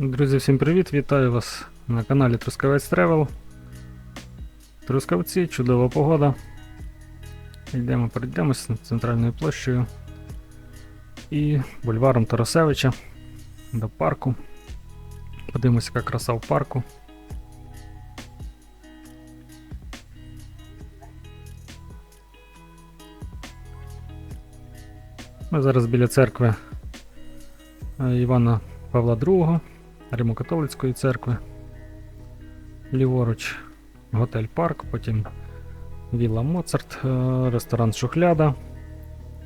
Друзі, всім привіт! Вітаю вас на каналі Трускавець Тревел. Трускавці, чудова погода. Йдемо, пройдемося центральною площею і бульваром Тарасевича до парку. Подивимося, яка краса в парку. Ми зараз біля церкви е, Івана Павла II, Римо-католицької церкви. Ліворуч готель Парк, потім Вілла Моцарт, е, ресторан Шухляда.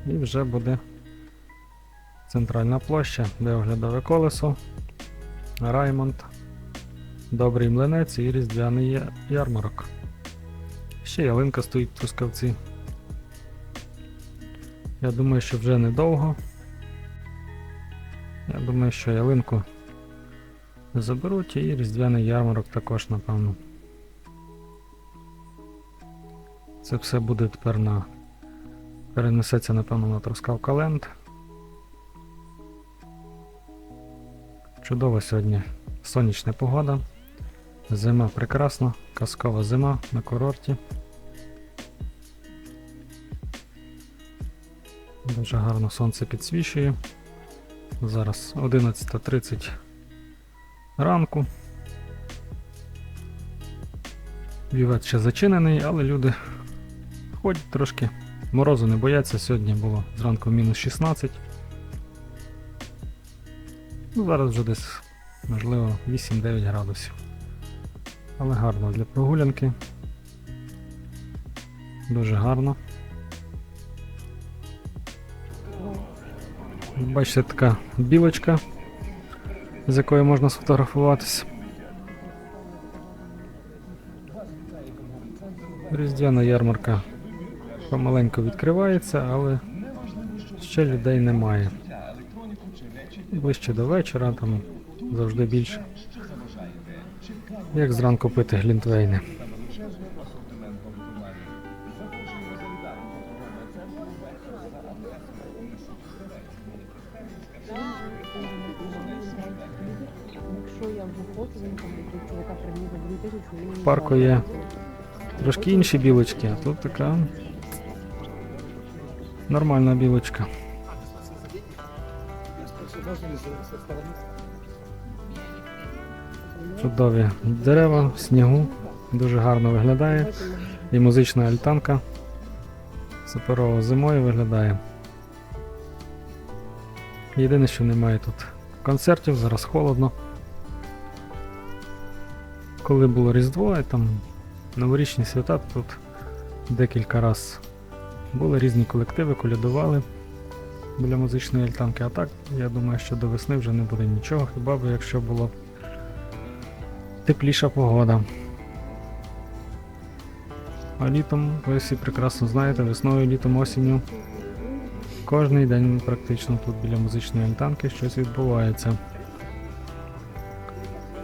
І вже буде центральна площа, де оглядове колесо, Раймонд, Добрий млинець і Різдвяний ярмарок. Ще ялинка стоїть в Трускавці. Я думаю, що вже недовго. Я думаю, що ялинку заберуть і різдвяний ярмарок також, напевно. Це все буде тепер на. Перенесеться, напевно, на Трускавка Ленд. Чудова сьогодні сонячна погода. Зима прекрасна, казкова зима на курорті. Дуже гарно сонце підсвічує. Зараз 11.30 ранку. Бювет ще зачинений, але люди ходять трошки. Морозу не бояться, сьогодні було зранку мінус 16. Ну, зараз вже десь, можливо, 8-9 градусів. Але гарно для прогулянки. Дуже гарно. Бачите, така білочка, з якою можна сфотографуватися. Різдвяна ярмарка помаленьку відкривається, але ще людей немає. Ближче до вечора, там завжди більше. Як зранку пити глінтвейни. В парку є трошки інші білочки, а тут така нормальна білочка. Чудові дерева снігу, дуже гарно виглядає. І музична альтанка. Суперово зимою виглядає. Єдине, що немає тут концертів, зараз холодно. Коли було Різдво і там новорічні свята, тут декілька раз були різні колективи, колядували біля музичної альтанки. А так, я думаю, що до весни вже не буде нічого, хіба б якщо було тепліша погода. А літом, ви всі прекрасно знаєте, весною, літом, осінню. Кожний день практично тут біля музичної альтанки щось відбувається.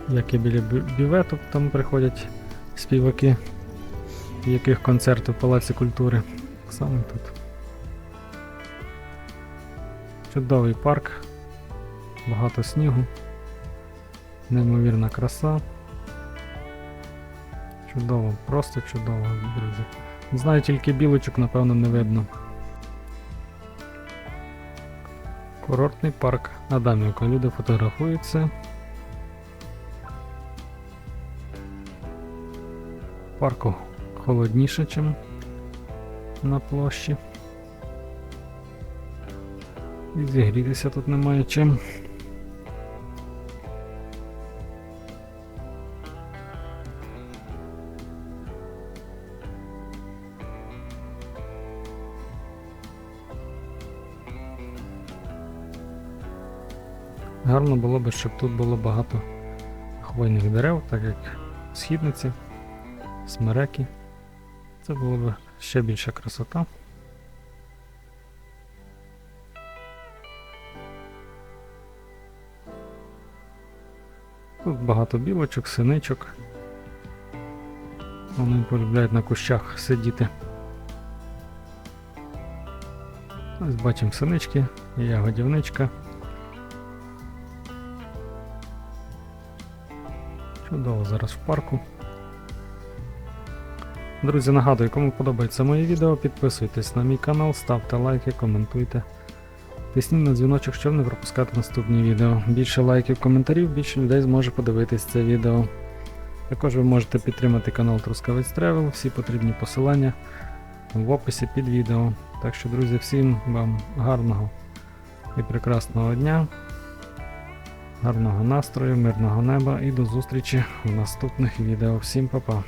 Як і біля бювету, там приходять співаки, яких концерти в Палаці культури. Так само тут. Чудовий парк, багато снігу, неймовірна краса. Чудово, просто чудово, друзі. Не знаю, тільки білочок, напевно, не видно. Курортний парк Адамівка. Люди фотографуються. Парку холодніше, ніж на площі. І зігрітися тут немає чим. Гарно було б, щоб тут було багато хвойних дерев, так як східниці, смереки. Це було б ще більша красота. Тут багато білочок, синичок. Вони полюбляють на кущах сидіти. Ось бачимо синички, ягодівничка. Чудово, зараз в парку. Друзі, нагадую, кому подобається моє відео, підписуйтесь на мій канал, ставте лайки, коментуйте. Тисніть на дзвіночок, щоб не пропускати наступні відео. Більше лайків, коментарів, більше людей зможе подивитись це відео. Також ви можете підтримати канал Трускавець Travel, всі потрібні посилання в описі під відео. Так що, друзі, всім вам гарного і прекрасного дня, гарного настрою, мирного неба і до зустрічі в наступних відео. Всім па-па!